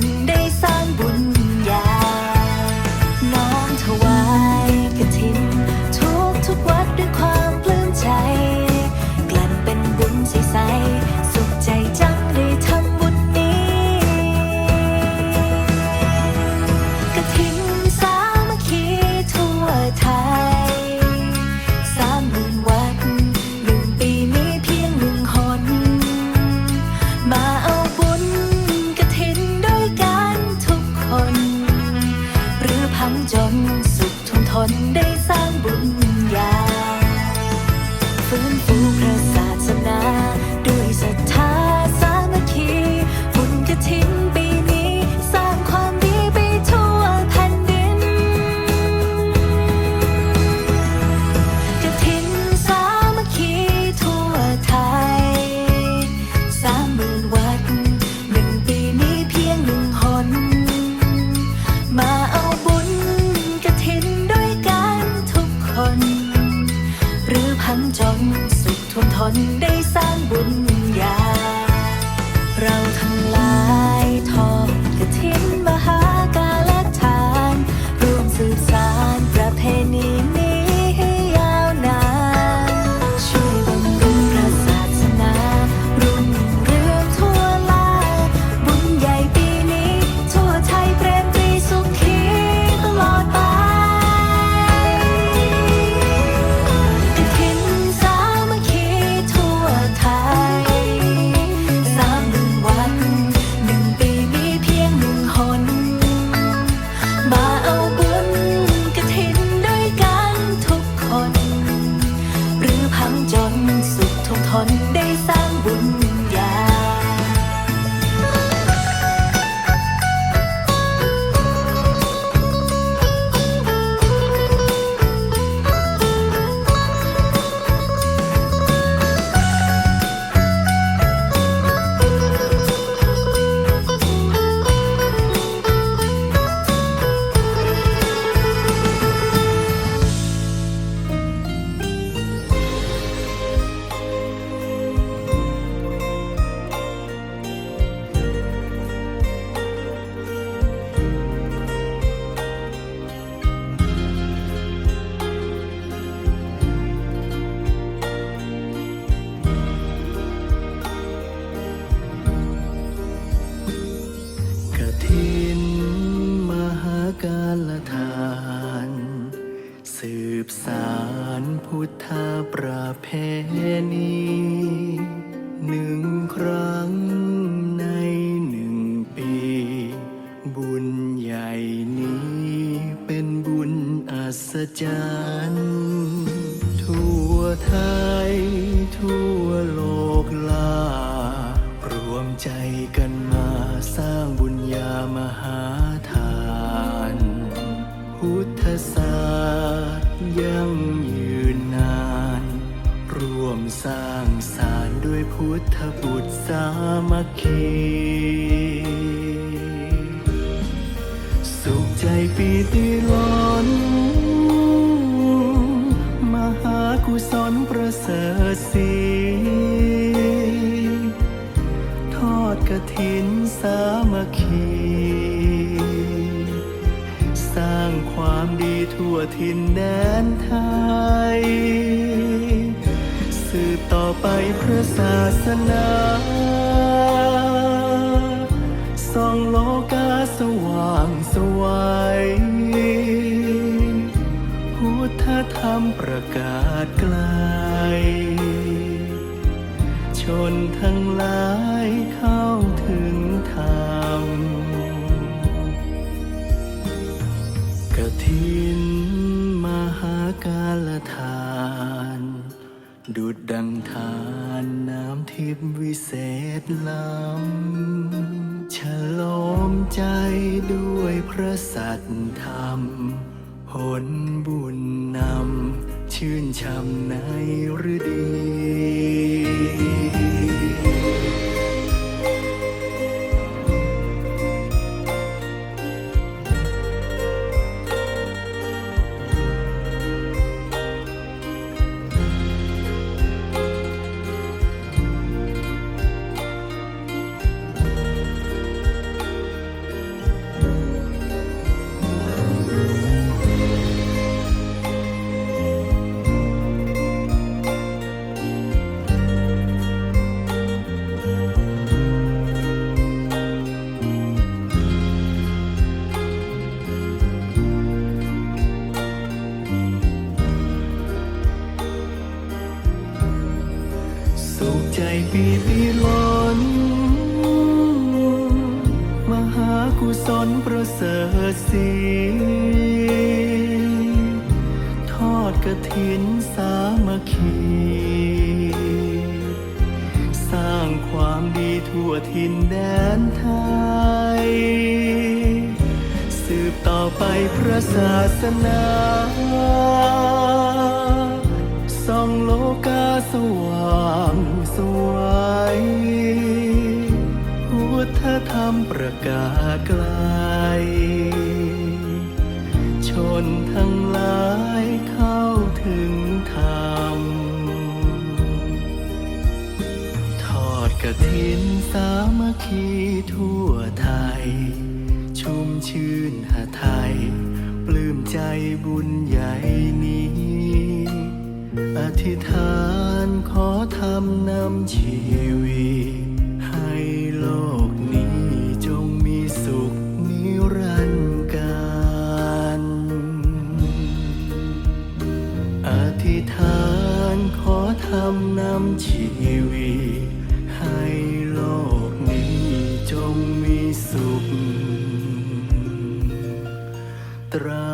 น ขท ขทนทนได้ ทธประเพณีหนึ่งครั้งในหนึ่งปี บุญใหญ่นี้เป็นบุญอัศจรรย์ทั่วไทยทั่วโลกลารวมใจกันมาสร้างบุญญามหาทาน พุทธศาสตร์ยัง สร้างสารด้วยพุทธบุตรสามัคคี สุขใจปีติล้น มหากุศลประเสริฐสีทอดกระถินสามัคคี สร้างความดีทั่วทินแดนไทย สืบต่อไปพระศาสนาส่องโลกาสว่างสวัยพุทธธรรมประกาศไกล ชนทั้งหลายเข้าถึงธรรมกฐินมหากาลทาน ดุดดังทานน้ำทิพย์วิเศษล้ำฉลมใจด้วยพระสัตธรรมผลบุญนำชื่นช่ำใน ปีปีล้นมหากุศลประเสริฐสีทอดกระถินสามัคคี สร้างความดีทั่วทินแดนไทย สืบต่อไปพระศาสนาส่องโลก สว่างสวยพุทธธรรมประกาศไกล ชนทั้งหลายเข้าถึงธรรม ทอดกระถินสามัคคีทั่วไทย ชุ่มชื่นหาไทย ปลื้มใจบุญใหญ่นี้ อธิษฐานขอทำนำชีวิต ให้โลกนี้จงมีสุขนิรันดร์การอธิษฐานขอทำนำชีวิต ให้โลกนี้จงมีสุข ตรา